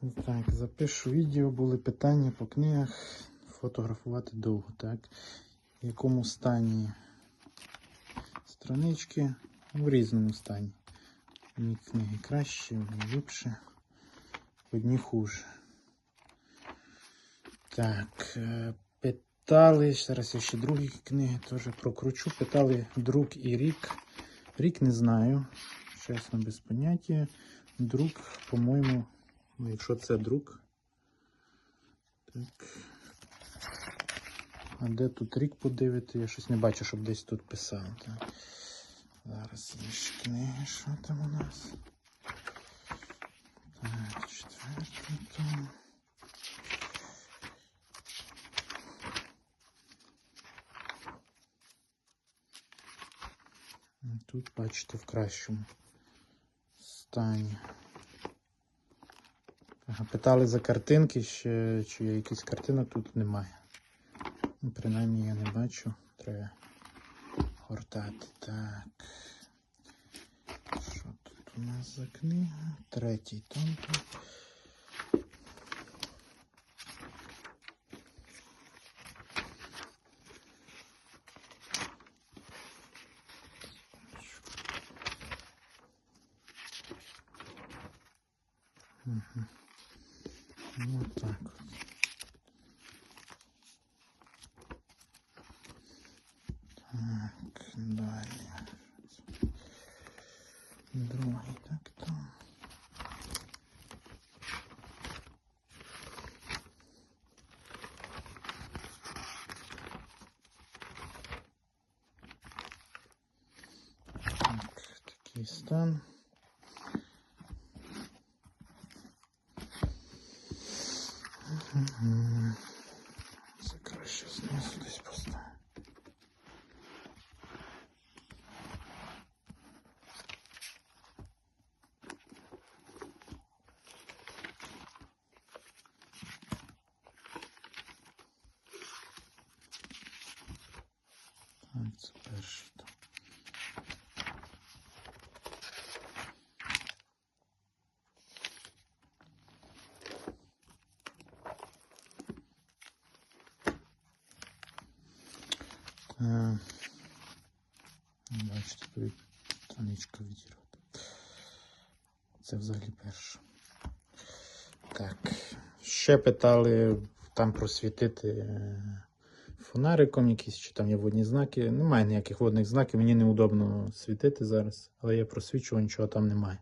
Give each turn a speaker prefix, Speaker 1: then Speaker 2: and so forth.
Speaker 1: Так, запишу відео, були питання по книгах. Фотографувати довго, так? В якому стані странички? В різному стані. Одні книги краще, одні ліпше, одні хуже. Так, е, питали, зараз я ще другі книги теж прокручу. Питали друк і рік. Рік не знаю, чесно, без поняття. Друк, по-моєму, ну, якщо це друк. Так. А де тут рік подивити? Я щось не бачу, щоб десь тут писав. Так. Зараз є книги, що там у нас? Так, четвертий том. Тут бачите в кращому стані. Питали за картинки, ще, чи є якісь картинок тут немає. Ну, принаймні я не бачу. Треба гортати. Так. Що тут у нас за книга? Третій том. тут. Ну так. Так, далі. Другий так то. Так, такий стан. Mm-hmm. Бачите, тут відірвата. Це взагалі перше. Так. Ще питали там просвітити е, фонариком якісь, чи там є водні знаки. Немає ніяких водних знаків, мені неудобно світити зараз, але я просвічував, нічого там немає.